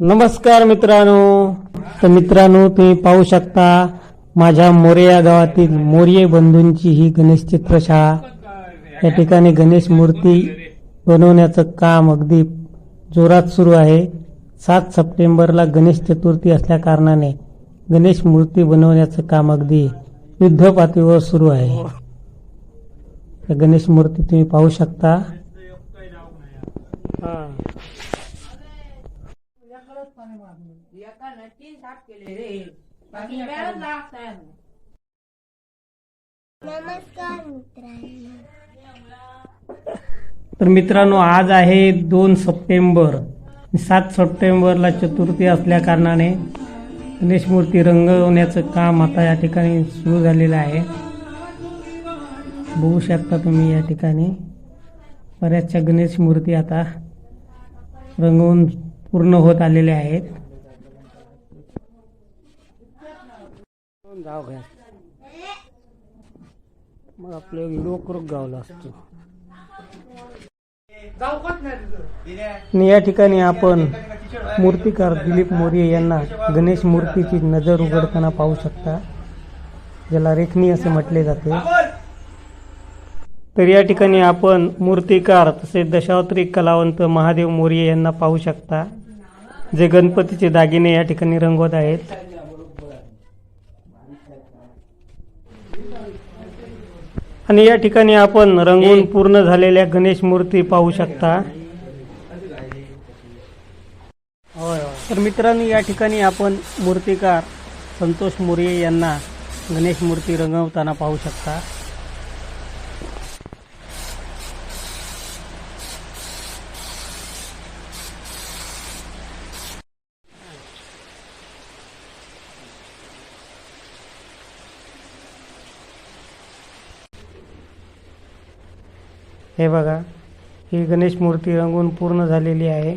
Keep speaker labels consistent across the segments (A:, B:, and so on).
A: नमस्कार मित्रांनो. तर मित्रांनो तुम्ही पाहू शकता माझ्या मोरिया गावातील मोरिये बंधूंची ही गणेश चित्रशाळा. या ठिकाणी गणेश मूर्ती बनवण्याचं काम अगदी जोरात सुरू आहे. सात सप्टेंबरला गणेश चतुर्थी असल्या कारणाने गणेश मूर्ती बनवण्याचं काम अगदी युद्ध पातळीवर सुरू आहे. गणेश मूर्ती तुम्ही पाहू शकता हा
B: एकानं तीन साप केले रे. बाकी वेळच लागताय
C: नमस्कार मित्रांनो.
A: तर मित्रांनो आज आहे दोन सप्टेंबर. सात सप्टेंबरला चतुर्थी असल्या कारणाने गणेश मूर्ती रंगवण्याचं काम आता या ठिकाणी सुरू झालेलं आहे. बघू शकता तुम्ही या ठिकाणी बऱ्याचशा गणेश मूर्ती आता रंगवून पूर्ण होत आलेल्या आहेत. गाव घ्या मग आपलं व्हिडिओ गावला असतो आणि या ठिकाणी आपण मूर्तिकार दिलीप मोरे यांना गणेश मूर्तीची नजर उघडताना पाहू शकता. ज्याला रेखणी असे म्हटले जाते. तर या ठिकाणी आपण मूर्तिकार तसेच दशावत्री कलावंत महादेव मोरे यांना पाहू शकता. जे गणपतीचे दागिने या ठिकाणी रंगवत आहेत. आणि या ठिकाणी आपण रंगवून पूर्ण झालेल्या गणेश मूर्ती पाहू शकता. तर मित्रांनो या ठिकाणी आपण मूर्तिकार संतोष मोरे यांना गणेश मूर्ती रंगवताना पाहू शकता. हे बघा ही गणेश मूर्ती रंगून पूर्ण झालेली आहे.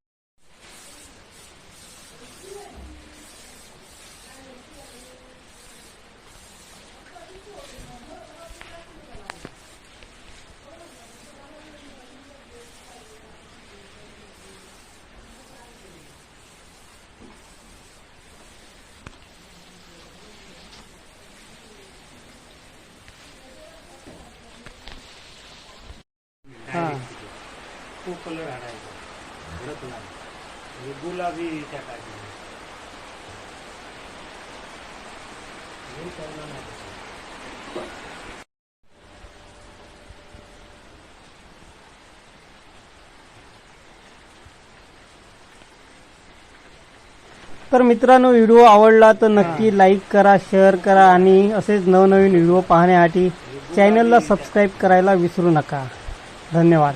D: खूप कलर आणायचा भडक लाल म्हणजे गुलाबी त्या हे करणं नाही. तसं.
A: तर मित्रांनो व्हिडिओ आवडला तर नक्की लाईक करा शेअर करा आणि असेच नवनवीन व्हिडिओ पाहण्यासाठी चॅनलला सबस्क्राईब करायला विसरू नका. धन्यवाद.